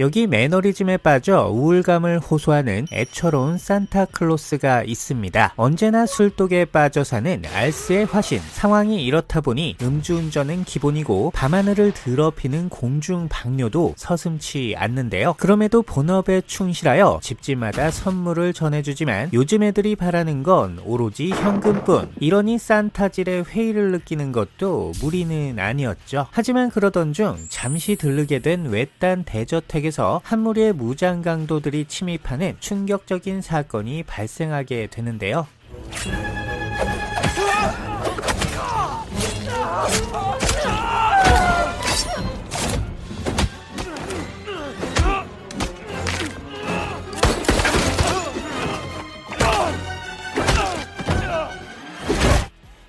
여기 매너리즘에 빠져 우울감을 호소하는 애처로운 산타클로스가 있습니다. 언제나 술독에 빠져 사는 알스의 화신. 상황이 이렇다 보니 음주운전은 기본이고 밤하늘을 더럽히는 공중 방뇨도 서슴치 않는데요. 그럼에도 본업에 충실하여 집집마다 선물을 전해주지만 요즘 애들이 바라는 건 오로지 현금뿐. 이러니 산타질의 회의를 느끼는 것도 무리는 아니었죠. 하지만 그러던 중 잠시 들르게 된 외딴 대저택에 서 한 무리의 무장 강도들이 침입하는 충격적인 사건이 발생하게 되는데요.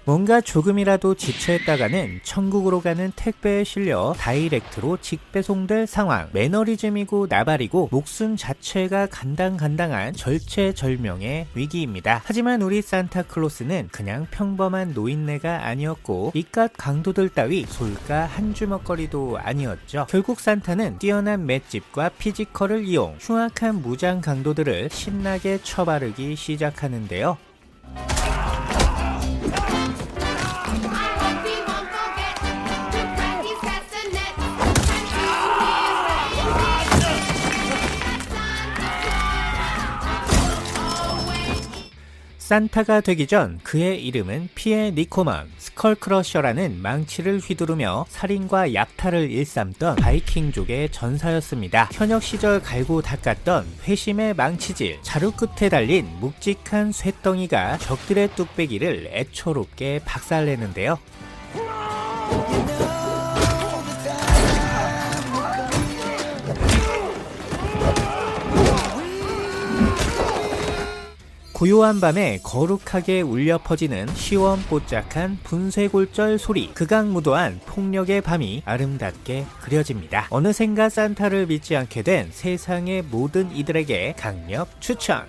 뭔가 조금이라도 지체했다가는 천국으로 가는 택배에 실려 다이렉트로 직배송될 상황. 매너리즘이고 나발이고 목숨 자체가 간당간당한 절체절명의 위기입니다. 하지만 우리 산타클로스는 그냥 평범한 노인네가 아니었고 이깟 강도들 따위 솔까 한 주먹거리도 아니었죠. 결국 산타는 뛰어난 맷집과 피지컬을 이용 흉악한 무장 강도들을 신나게 쳐바르기 시작하는데요. 산타가 되기 전 그의 이름은 피에 니코먼 스컬크러셔라는 망치를 휘두르며 살인과 약탈을 일삼던 바이킹족의 전사였습니다. 현역 시절 갈고 닦았던 회심의 망치질, 자루 끝에 달린 묵직한 쇠덩이가 적들의 뚝배기를 애초롭게 박살내는데요. 고요한 밤에 거룩하게 울려 퍼지는 시원뽀짝한 분쇄골절 소리 극악무도한 폭력의 밤이 아름답게 그려집니다. 어느샌가 산타를 믿지 않게 된 세상의 모든 이들에게 강력 추천!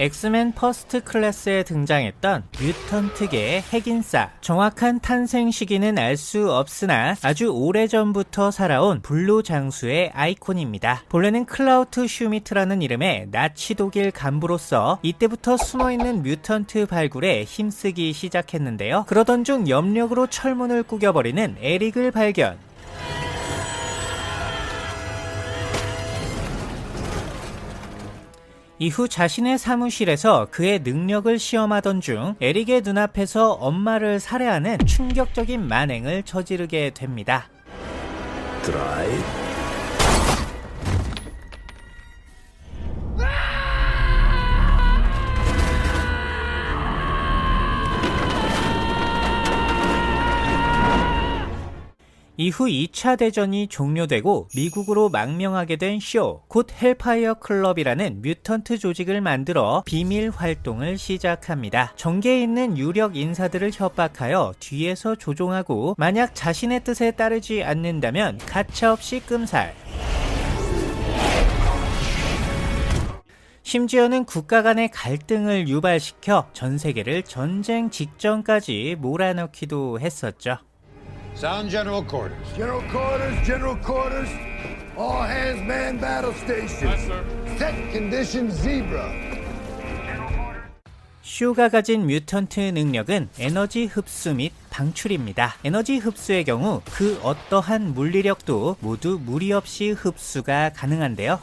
엑스맨 퍼스트 클래스에 등장했던 뮤턴트계의 핵인싸. 정확한 탄생 시기는 알 수 없으나 아주 오래전부터 살아온 블루 장수의 아이콘입니다. 본래는 클라우트 슈미트라는 이름의 나치 독일 간부로서 이때부터 숨어있는 뮤턴트 발굴에 힘쓰기 시작했는데요. 그러던 중 염력으로 철문을 꾸겨버리는 에릭을 발견. 이후 자신의 사무실에서 그의 능력을 시험하던 중 에릭의 눈앞에서 엄마를 살해하는 충격적인 만행을 저지르게 됩니다. Drei. 이 후 2차 대전이 종료되고 미국으로 망명하게 된 쇼, 곧 헬파이어 클럽이라는 뮤턴트 조직을 만들어 비밀 활동을 시작합니다. 전계에 있는 유력 인사들을 협박하여 뒤에서 조종하고 만약 자신의 뜻에 따르지 않는다면 가차없이 끔살. 심지어는 국가 간의 갈등을 유발시켜 전 세계를 전쟁 직전까지 몰아넣기도 했었죠. Sound general quarters. General quarters, general quarters. All hands man battle stations. Set condition zebra. 쇼가 가진 뮤턴트 능력은 에너지 흡수 및 방출입니다. 에너지 흡수의 경우 그 어떠한 물리력도 모두 무리 없이 흡수가 가능한데요.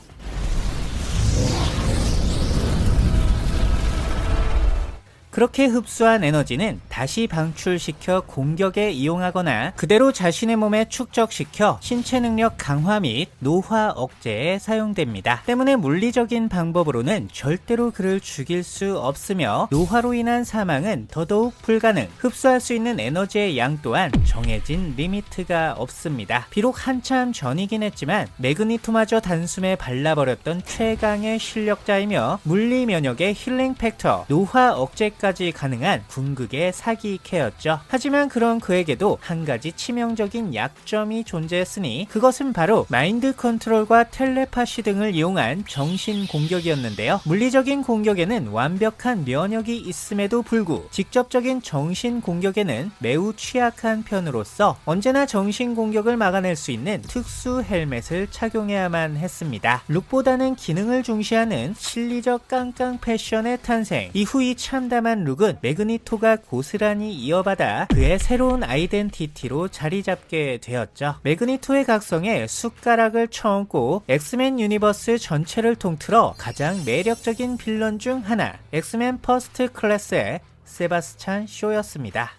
그렇게 흡수한 에너지는 다시 방출시켜 공격에 이용하거나 그대로 자신의 몸에 축적시켜 신체 능력 강화 및 노화 억제에 사용됩니다. 때문에 물리적인 방법으로는 절대로 그를 죽일 수 없으며 노화로 인한 사망은 더더욱 불가능. 흡수할 수 있는 에너지의 양 또한 정해진 리미트가 없습니다. 비록 한참 전이긴 했지만 매그니토마저 단숨에 발라버렸던 최강의 실력자이며 물리 면역의 힐링 팩터, 노화 억제까지 펀치까지 가능한 궁극의 사기캐였죠. 하지만 그런 그에게도 한 가지 치명적인 약점이 존재했으니 그것은 바로 마인드 컨트롤과 텔레파시 등을 이용한 정신 공격이었는데요. 물리적인 공격에는 완벽한 면역이 있음에도 불구 직접적인 정신 공격에는 매우 취약한 편으로서 언제나 정신 공격을 막아낼 수 있는 특수 헬멧을 착용해야만 했습니다. 룩보다는 기능을 중시하는 실리적 깡깡 패션의 탄생. 이후 이 참담한 룩은 매그니토가 고스란히 이어받아 그의 새로운 아이덴티티로 자리 잡게 되었죠. 매그니토의 각성에 숟가락을 쳐얹고 엑스맨 유니버스 전체를 통틀어 가장 매력적인 빌런 중 하나, 엑스맨 퍼스트 클래스의 세바스찬 쇼였습니다.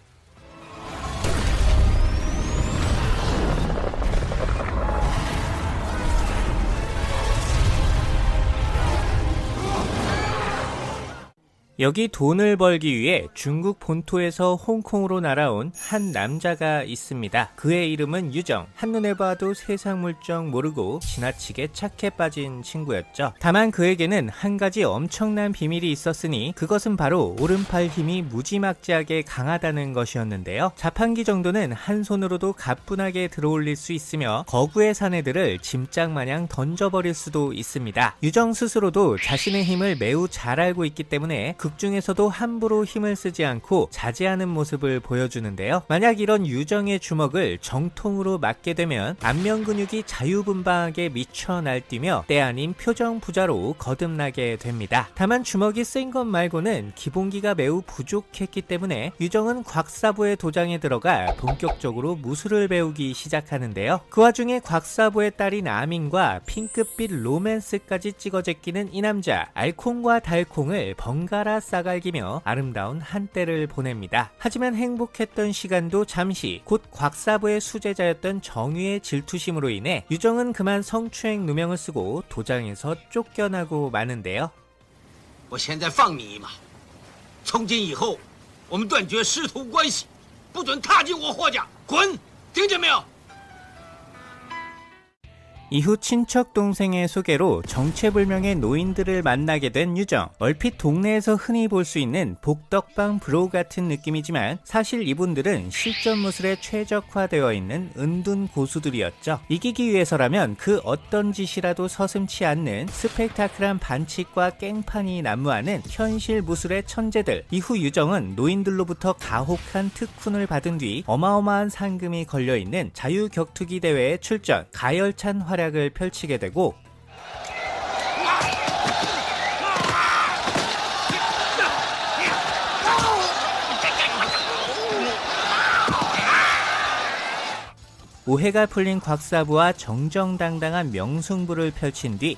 여기 돈을 벌기 위해 중국 본토에서 홍콩으로 날아온 한 남자가 있습니다. 그의 이름은 유정. 한눈에 봐도 세상 물정 모르고 지나치게 착해 빠진 친구였죠. 다만 그에게는 한 가지 엄청난 비밀이 있었으니 그것은 바로 오른팔 힘이 무지막지하게 강하다는 것이었는데요. 자판기 정도는 한 손으로도 가뿐하게 들어올릴 수 있으며 거구의 사내들을 짐짝 마냥 던져버릴 수도 있습니다. 유정 스스로도 자신의 힘을 매우 잘 알고 있기 때문에 극 중에서도 함부로 힘을 쓰지 않고 자제하는 모습을 보여주는데요. 만약 이런 유정의 주먹을 정통으로 맞게 되면 안면 근육이 자유분방하게 미쳐 날뛰며 때 아닌 표정 부자로 거듭나게 됩니다. 다만 주먹이 센것 말고는 기본기가 매우 부족했기 때문에 유정은 곽사부의 도장에 들어가 본격적으로 무술을 배우기 시작하는데요. 그 와중에 곽사부의 딸인 아민과 핑크빛 로맨스까지 찍어 제끼는 이 남자 알콩과 달콩을 번갈아 싸갈기며 아름다운 한때를 보냅니다. 하지만 행복했던 시간도 잠시 곧 곽사부의 수제자였던 정유의 질투심으로 인해 유정은 그만 성추행 누명을 쓰고 도장에서 쫓겨나고 마는데요. 我现在放你一马，从今以后，我们断绝师徒关系，不准踏进我霍家，滚！听见没有？ 이후 친척 동생의 소개로 정체불명의 노인들을 만나게 된 유정. 얼핏 동네에서 흔히 볼 수 있는 복덕방 브로우 같은 느낌이지만 사실 이분들은 실전 무술에 최적화되어 있는 은둔 고수들이었죠. 이기기 위해서라면 그 어떤 짓이라도 서슴치 않는 스펙타클한 반칙과 깽판이 난무하는 현실 무술의 천재들. 이후 유정은 노인들로부터 가혹한 특훈을 받은 뒤 어마어마한 상금이 걸려있는 자유격투기 대회에 출전, 가열찬 활약 을 펼치게 되고 오해가 풀린 곽사부와 정정당당한 명승부를 펼친 뒤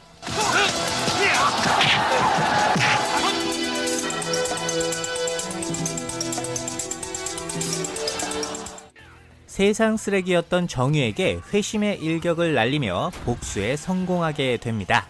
세상 쓰레기였던 정유에게 회심의 일격을 날리며 복수에 성공하게 됩니다.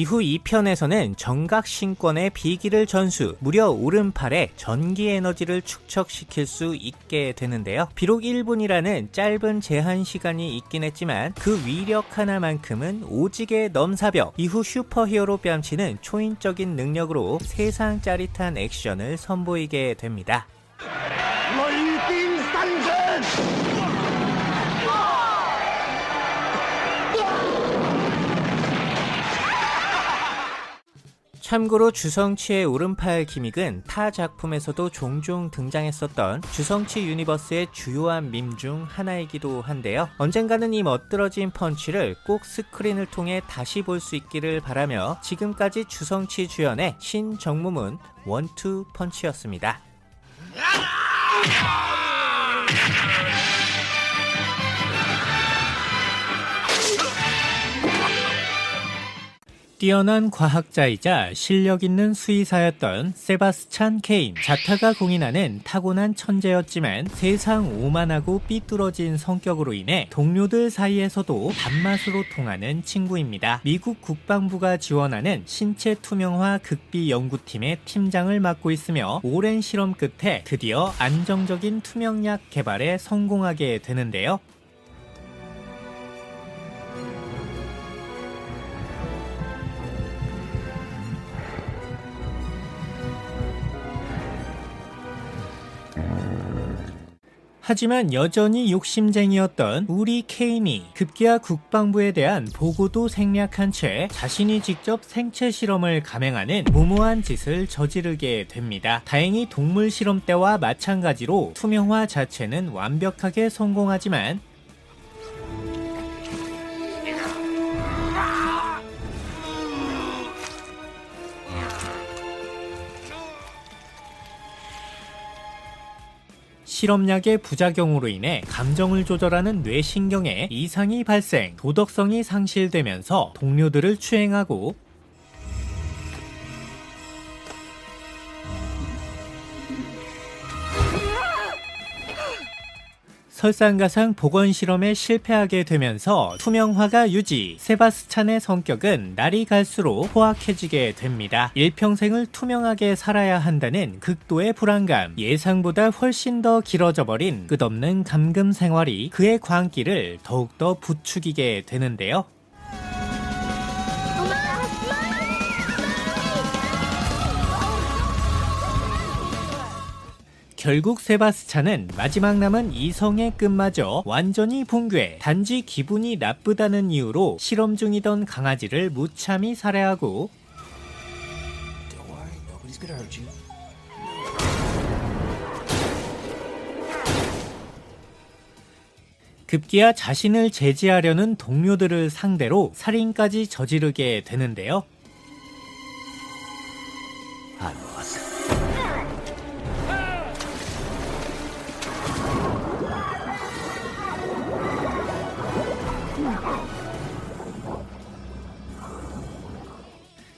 이후 2편에서는 정각 신권의 비기를 전수, 무려 오른팔에 전기 에너지를 축적시킬 수 있게 되는데요. 비록 1분이라는 짧은 제한 시간이 있긴 했지만 그 위력 하나만큼은 오직의 넘사벽, 이후 슈퍼히어로 뺨치는 초인적인 능력으로 세상 짜릿한 액션을 선보이게 됩니다. 참고로 주성치의 오른팔 기믹은 타 작품에서도 종종 등장했었던 주성치 유니버스의 주요한 밈 중 하나이기도 한데요. 언젠가는 이 멋들어진 펀치를 꼭 스크린을 통해 다시 볼 수 있기를 바라며 지금까지 주성치 주연의 신정무문 원투 펀치였습니다. 뛰어난 과학자이자 실력 있는 수의사였던 세바스찬 케인. 자타가 공인하는 타고난 천재였지만 세상 오만하고 삐뚤어진 성격으로 인해 동료들 사이에서도 단맛으로 통하는 친구입니다. 미국 국방부가 지원하는 신체 투명화 극비 연구팀의 팀장을 맡고 있으며 오랜 실험 끝에 드디어 안정적인 투명약 개발에 성공하게 되는데요. 하지만 여전히 욕심쟁이였던 우리 케인이 급기야 국방부에 대한 보고도 생략한 채 자신이 직접 생체 실험을 감행하는 무모한 짓을 저지르게 됩니다. 다행히 동물 실험 때와 마찬가지로 투명화 자체는 완벽하게 성공하지만 실험약의 부작용으로 인해 감정을 조절하는 뇌신경에 이상이 발생, 도덕성이 상실되면서 동료들을 추행하고 설상가상 보건 실험에 실패하게 되면서 투명화가 유지, 세바스찬의 성격은 날이 갈수록 포악해지게 됩니다. 일평생을 투명하게 살아야 한다는 극도의 불안감, 예상보다 훨씬 더 길어져 버린 끝없는 감금 생활이 그의 광기를 더욱더 부추기게 되는데요. 결국 세바스찬은 마지막 남은 이성의 끝마저 완전히 붕괴, 단지 기분이 나쁘다는 이유로 실험 중이던 강아지를 무참히 살해하고 급기야 자신을 제지하려는 동료들을 상대로 살인까지 저지르게 되는데요.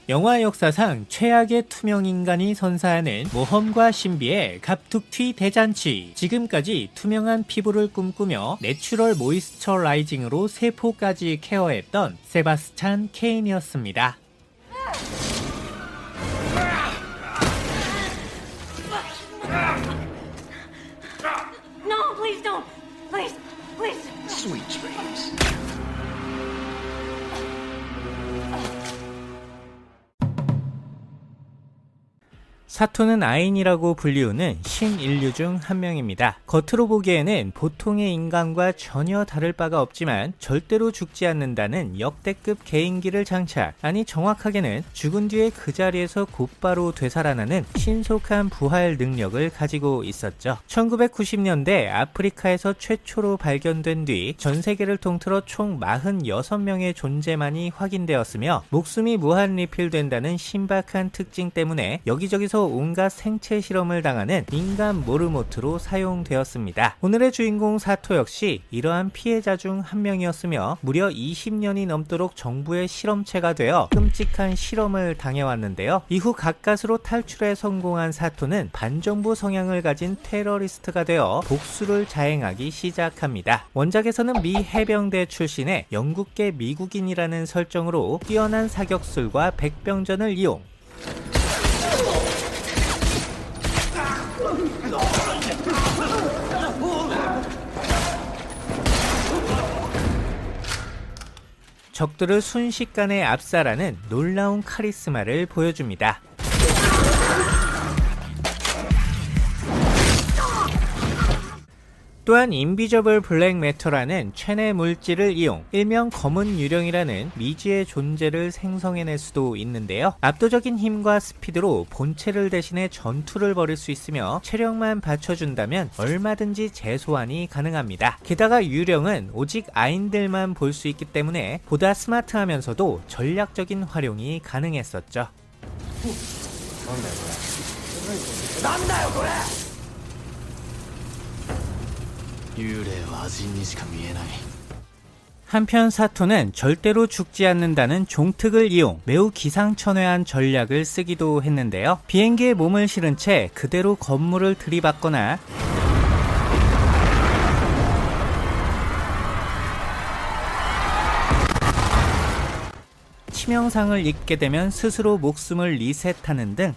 영화 역사상 최악의 투명 인간이 선사하는 모험과 신비의 갑툭튀 대잔치. 지금까지 투명한 피부를 꿈꾸며 내추럴 모이스처 라이징으로 세포까지 케어했던 세바스찬 케인이었습니다. No, please don't. Please, please. Sweet dreams. 사토는 아인이라고 불리우는 신인류 중 한 명입니다. 겉으로 보기에는 보통의 인간과 전혀 다를 바가 없지만 절대로 죽지 않는다는 역대급 개인기를 장착. 아니 정확하게는 죽은 뒤에 그 자리에서 곧바로 되살아나는 신속한 부활 능력을 가지고 있었죠. 1990년대 아프리카에서 최초로 발견된 뒤 전 세계를 통틀어 총 46명의 존재만이 확인되었으며 목숨이 무한 리필된다는 신박한 특징 때문에 여기저기서 온갖 생체 실험을 당하는 인간 모르모트로 사용되었습니다. 오늘의 주인공 사토 역시 이러한 피해자 중 한 명이었으며 무려 20년이 넘도록 정부의 실험체가 되어 끔찍한 실험을 당해왔는데요. 이후 가까스로 탈출에 성공한 사토는 반정부 성향을 가진 테러리스트가 되어 복수를 자행하기 시작합니다. 원작에서는 미 해병대 출신의 영국계 미국인이라는 설정으로 뛰어난 사격술과 백병전을 이용 적들을 순식간에 압살하는 놀라운 카리스마를 보여줍니다. 또한 인비저블 블랙메터라는 체내 물질을 이용 일명 검은 유령이라는 미지의 존재를 생성해낼 수도 있는데요. 압도적인 힘과 스피드로 본체를 대신해 전투를 벌일 수 있으며 체력만 받쳐준다면 얼마든지 재소환이 가능합니다. 게다가 유령은 오직 아인들만 볼 수 있기 때문에 보다 스마트하면서도 전략적인 활용이 가능했었죠. 난다요, 그래! 한편 사토는 절대로 죽지 않는다는 종특을 이용 매우 기상천외한 전략을 쓰기도 했는데요. 비행기에 몸을 실은 채 그대로 건물을 들이받거나 치명상을 입게 되면 스스로 목숨을 리셋하는 등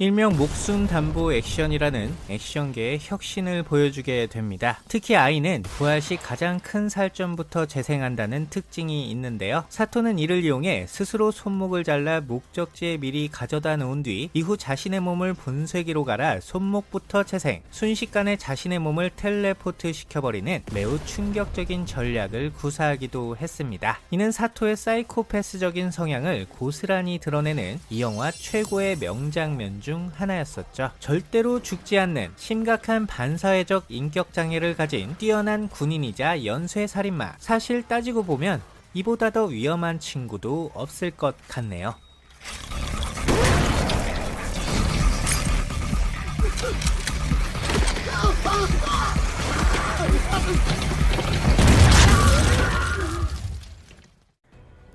일명 목숨 담보 액션이라는 액션계의 혁신을 보여주게 됩니다. 특히 아이는 부활 시 가장 큰 살점부터 재생한다는 특징이 있는데요. 사토는 이를 이용해 스스로 손목을 잘라 목적지에 미리 가져다 놓은 뒤 이후 자신의 몸을 분쇄기로 갈아 손목부터 재생, 순식간에 자신의 몸을 텔레포트 시켜버리는 매우 충격적인 전략을 구사하기도 했습니다. 이는 사토의 사이코패스적인 성향을 고스란히 드러내는 이 영화 최고의 명장면 중 하나였었죠. 절대로 죽지 않는 심각한 반사회적 인격 장애를 가진 뛰어난 군인이자 연쇄 살인마. 사실 따지고 보면 이보다 더 위험한 친구도 없을 것 같네요.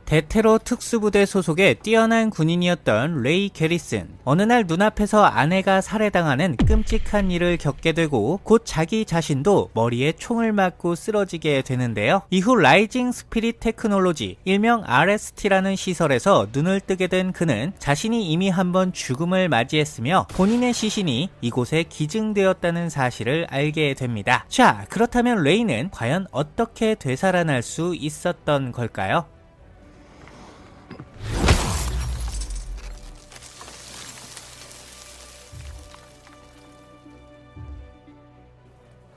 대테러 특수부대 소속의 뛰어난 군인이었던 레이 게리슨. 어느 날 눈앞에서 아내가 살해당하는 끔찍한 일을 겪게 되고 곧 자기 자신도 머리에 총을 맞고 쓰러지게 되는데요. 이후 라이징 스피릿 테크놀로지, 일명 RST라는 시설에서 눈을 뜨게 된 그는 자신이 이미 한번 죽음을 맞이했으며 본인의 시신이 이곳에 기증되었다는 사실을 알게 됩니다. 자, 그렇다면 레이는 과연 어떻게 되살아날 수 있었던 걸까요?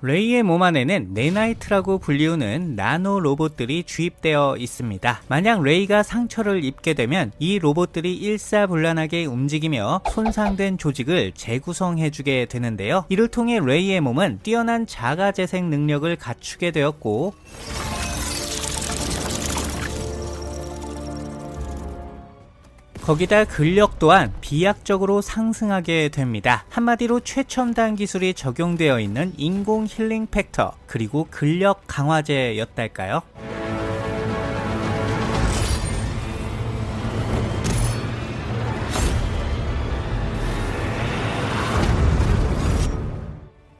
레이의 몸 안에는 네나이트라고 불리우는 나노 로봇들이 주입되어 있습니다. 만약 레이가 상처를 입게 되면 이 로봇들이 일사불란하게 움직이며 손상된 조직을 재구성해주게 되는데요. 이를 통해 레이의 몸은 뛰어난 자가 재생 능력을 갖추게 되었고 거기다 근력 또한 비약적으로 상승하게 됩니다. 한마디로 최첨단 기술이 적용되어 있는 인공 힐링 팩터, 그리고 근력 강화제였달까요?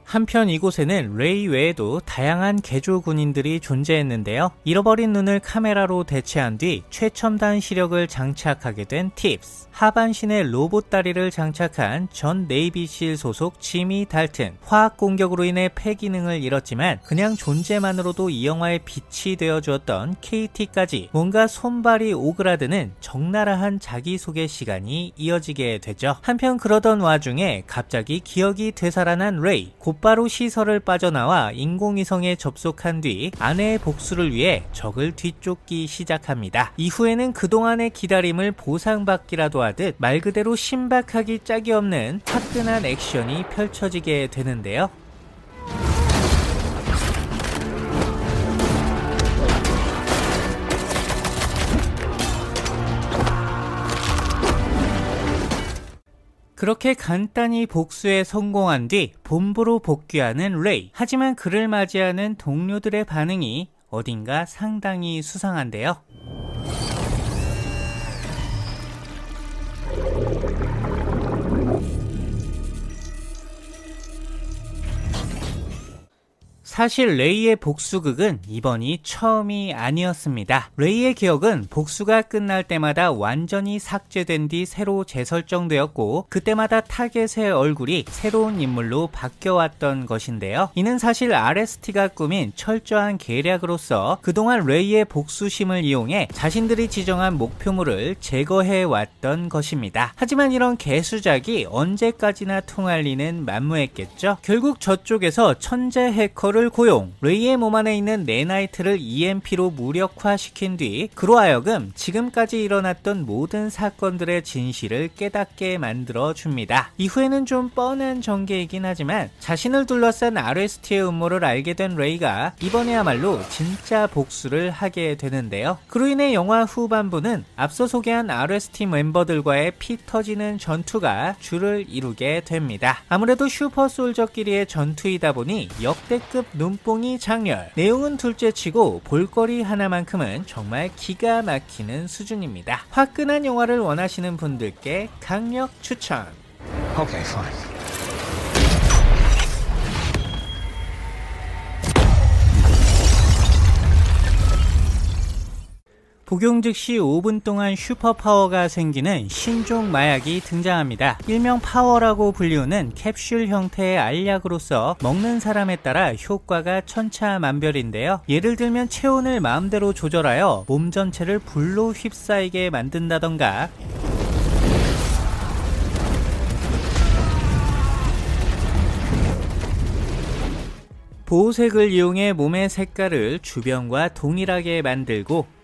한편 이곳에는 레이 외에도 다양한 개조 군인들이 존재했는데요. 잃어버린 눈을 카메라로 대체한 뒤 최첨단 시력을 장착하게 된 팁스, 하반신에 로봇 다리를 장착한 전 네이비실 소속 지미 달튼, 화학 공격으로 인해 폐기능을 잃었지만 그냥 존재만으로도 이 영화의 빛이 되어 주었던 KT까지 뭔가 손발이 오그라드는 적나라한 자기소개 시간이 이어지게 되죠. 한편 그러던 와중에 갑자기 기억이 되살아난 레이, 곧바로 시설을 빠져나와 인공위성에 접속한 뒤 아내의 복수를 위해 적을 뒤쫓기 시작합니다. 이후에는 그동안의 기다림을 보상받기라도 하듯 말 그대로 신박하기 짝이 없는 화끈한 액션이 펼쳐지게 되는데요. 그렇게 간단히 복수에 성공한 뒤 본부로 복귀하는 레이. 하지만 그를 맞이하는 동료들의 반응이 어딘가 상당히 수상한데요. 사실 레이의 복수극은 이번이 처음이 아니었습니다. 레이의 기억은 복수가 끝날 때마다 완전히 삭제된 뒤 새로 재설정되었고 그때마다 타겟의 얼굴이 새로운 인물로 바뀌어왔던 것인데요. 이는 사실 RST가 꾸민 철저한 계략으로서 그동안 레이의 복수심을 이용해 자신들이 지정한 목표물을 제거해 왔던 것입니다. 하지만 이런 개수작이 언제까지나 통할 리는 만무했겠죠. 결국 저쪽에서 천재 해커를 레이를 고용, 레이의 몸 안에 있는 네나이트를 EMP로 무력화시킨 뒤 그로 하여금 지금까지 일어났던 모든 사건들의 진실을 깨닫게 만들어 줍니다. 이후에는 좀 뻔한 전개이긴 하지만 자신을 둘러싼 RST의 음모를 알게 된 레이가 이번에야말로 진짜 복수를 하게 되는데요. 그로 인해 영화 후반부는 앞서 소개한 RST 멤버들과의 피 터지는 전투가 줄을 이루게 됩니다. 아무래도 슈퍼솔저끼리의 전투이다 보니 역대급 눈뽕이 장렬. 내용은 둘째치고 볼거리 하나만큼은 정말 기가 막히는 수준입니다. 화끈한 영화를 원하시는 분들께 강력 추천. Okay, fine. 복용 즉시 5분 동안 슈퍼파워가 생기는 신종 마약이 등장합니다. 일명 파워라고 불리우는 캡슐 형태의 알약으로서 먹는 사람에 따라 효과가 천차만별인데요. 예를 들면 체온을 마음대로 조절하여 몸 전체를 불로 휩싸이게 만든다던가 보호색을 이용해 몸의 색깔을 주변과 동일하게 만들고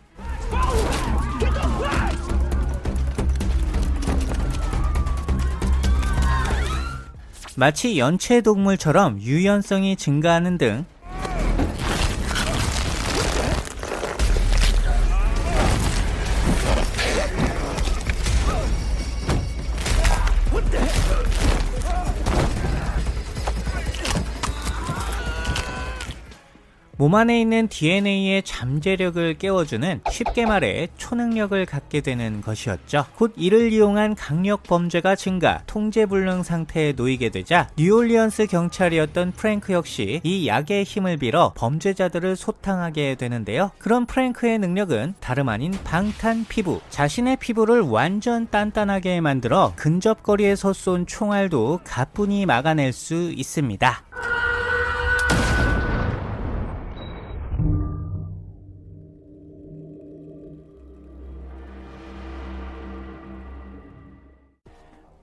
마치 연체동물처럼 유연성이 증가하는 등 몸 안에 있는 DNA의 잠재력을 깨워주는 쉽게 말해 초능력을 갖게 되는 것이었죠. 곧 이를 이용한 강력 범죄가 증가, 통제불능 상태에 놓이게 되자 뉴올리언스 경찰이었던 프랭크 역시 이 약의 힘을 빌어 범죄자들을 소탕하게 되는데요. 그런 프랭크의 능력은 다름 아닌 방탄 피부. 자신의 피부를 완전 단단하게 만들어 근접거리에서 쏜 총알도 가뿐히 막아낼 수 있습니다.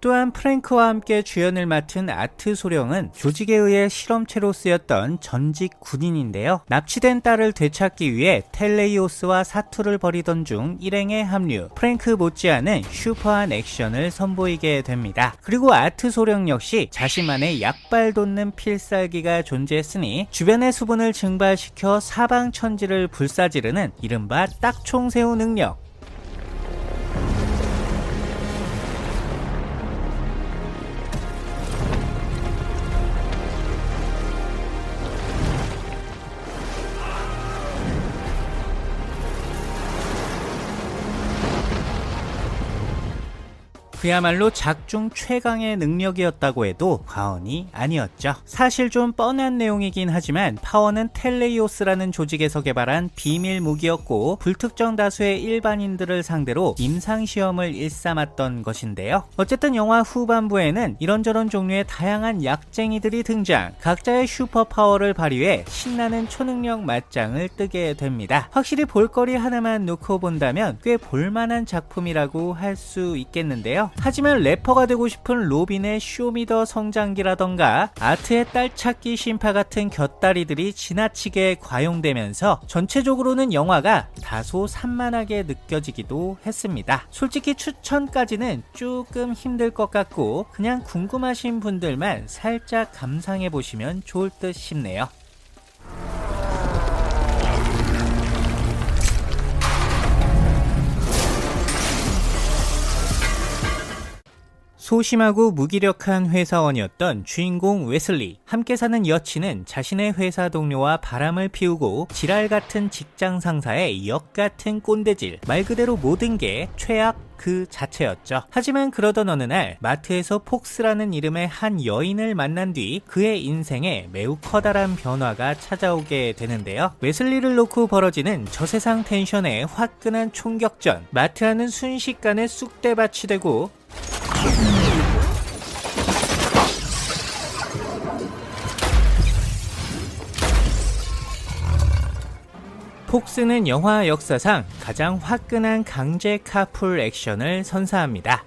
또한 프랭크와 함께 주연을 맡은 아트 소령은 조직에 의해 실험체로 쓰였던 전직 군인인데요. 납치된 딸을 되찾기 위해 텔레이오스와 사투를 벌이던 중 일행에 합류. 프랭크 못지않은 슈퍼한 액션을 선보이게 됩니다. 그리고 아트 소령 역시 자신만의 약발 돋는 필살기가 존재했으니 주변의 수분을 증발시켜 사방천지를 불사지르는 이른바 딱총 세우 능력. 그야말로 작중 최강의 능력이었다고 해도 과언이 아니었죠. 사실 좀 뻔한 내용이긴 하지만 파워는 텔레이오스라는 조직에서 개발한 비밀 무기였고 불특정 다수의 일반인들을 상대로 임상시험을 일삼았던 것인데요. 어쨌든 영화 후반부에는 이런저런 종류의 다양한 약쟁이들이 등장, 각자의 슈퍼 파워를 발휘해 신나는 초능력 맞짱을 뜨게 됩니다. 확실히 볼거리 하나만 놓고 본다면 꽤 볼만한 작품이라고 할 수 있겠는데요. 하지만 래퍼가 되고 싶은 로빈의 쇼미더 성장기라던가 아트의 딸찾기 심파 같은 곁다리들이 지나치게 과용되면서 전체적으로는 영화가 다소 산만하게 느껴지기도 했습니다. 솔직히 추천까지는 조금 힘들 것 같고 그냥 궁금하신 분들만 살짝 감상해 보시면 좋을 듯 싶네요. 소심하고 무기력한 회사원이었던 주인공 웨슬리. 함께 사는 여친은 자신의 회사 동료와 바람을 피우고 지랄 같은 직장 상사의 역 같은 꼰대질. 말 그대로 모든 게 최악 그 자체였죠. 하지만 그러던 어느 날 마트에서 폭스라는 이름의 한 여인을 만난 뒤 그의 인생에 매우 커다란 변화가 찾아오게 되는데요. 웨슬리를 놓고 벌어지는 저세상 텐션의 화끈한 총격전. 마트하는 순식간에 쑥대밭이 되고 폭스는 영화 역사상 가장 화끈한 강제 카풀 액션을 선사합니다.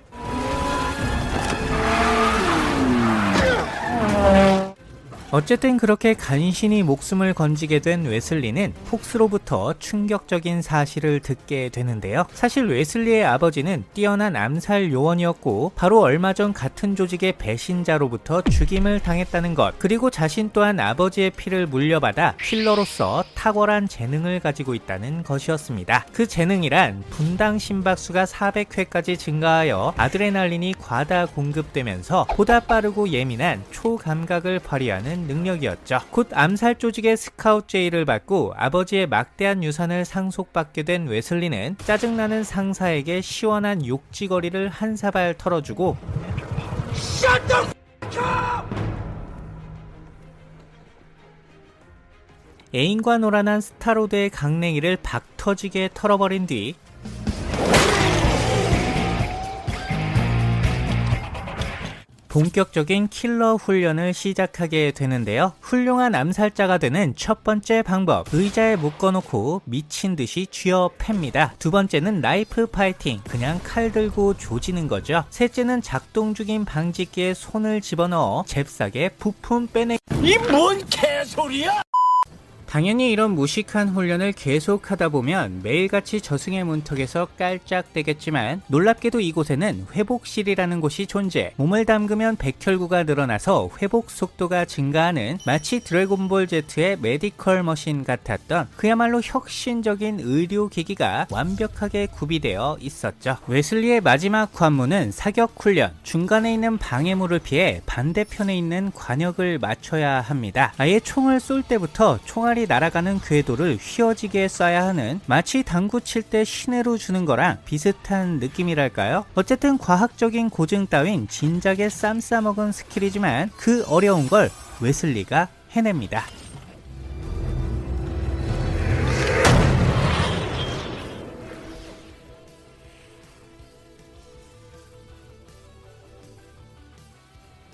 어쨌든 그렇게 간신히 목숨을 건지게 된 웨슬리는 폭스로부터 충격적인 사실을 듣게 되는데요. 사실 웨슬리의 아버지는 뛰어난 암살 요원이었고 바로 얼마 전 같은 조직의 배신자로부터 죽임을 당했다는 것 그리고 자신 또한 아버지의 피를 물려받아 킬러로서 탁월한 재능을 가지고 있다는 것이었습니다. 그 재능이란 분당 심박수가 400회까지 증가하여 아드레날린이 과다 공급되면서 보다 빠르고 예민한 초감각을 발휘하는 능력이었죠. 곧 암살 조직의 스카우트 제의를 받고 아버지의 막대한 유산을 상속받게 된 웨슬리는 짜증나는 상사에게 시원한 욕지거리를 한 사발 털어주고 애인과 노란한 스타로드의 강냉이를 박터지게 털어버린 뒤 본격적인 킬러 훈련을 시작하게 되는데요. 훌륭한 암살자가 되는 첫 번째 방법, 의자에 묶어놓고 미친 듯이 쥐어 팹니다. 두 번째는 나이프 파이팅, 그냥 칼 들고 조지는 거죠. 셋째는 작동 중인 방직기에 손을 집어넣어 잽싸게 부품 빼내. 이 뭔 개소리야! 당연히 이런 무식한 훈련을 계속하다 보면 매일같이 저승의 문턱에서 깔짝대겠지만 놀랍게도 이곳에는 회복실이라는 곳이 존재. 몸을 담그면 백혈구가 늘어나서 회복 속도가 증가하는 마치 드래곤볼 Z의 메디컬 머신 같았던 그야말로 혁신적인 의료기기가 완벽하게 구비되어 있었죠. 웨슬리의 마지막 관문은 사격 훈련 중간에 있는 방해물을 피해 반대편에 있는 관역을 맞춰야 합니다. 아예 총을 쏠 때부터 총알이 날아가는 궤도를 휘어지게 쏴야 하는 마치 당구 칠 때 시내로 주는 거랑 비슷한 느낌이랄까요? 어쨌든 과학적인 고증 따윈 진작에 쌈 싸먹은 스킬이지만 그 어려운 걸 웨슬리가 해냅니다.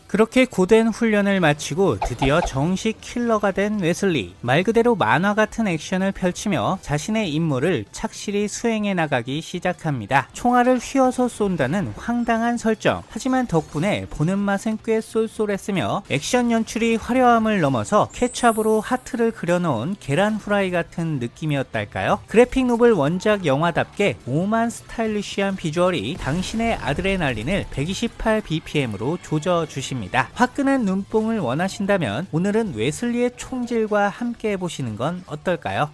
그렇게 고된 훈련을 마치고 드디어 정식 킬러가 된 웨슬리. 말 그대로 만화 같은 액션을 펼치며 자신의 임무를 착실히 수행해 나가기 시작합니다. 총알을 휘어서 쏜다는 황당한 설정. 하지만 덕분에 보는 맛은 꽤 쏠쏠했으며 액션 연출이 화려함을 넘어서 케찹으로 하트를 그려놓은 계란 후라이 같은 느낌이었달까요? 그래픽 노블 원작 영화답게 오만 스타일리시한 비주얼이 당신의 아드레날린을 128bpm으로 조져주십 니다. 화끈한 눈뽕을 원하신다면 오늘은 웨슬리의 총질과 함께 해보시는 건 어떨까요?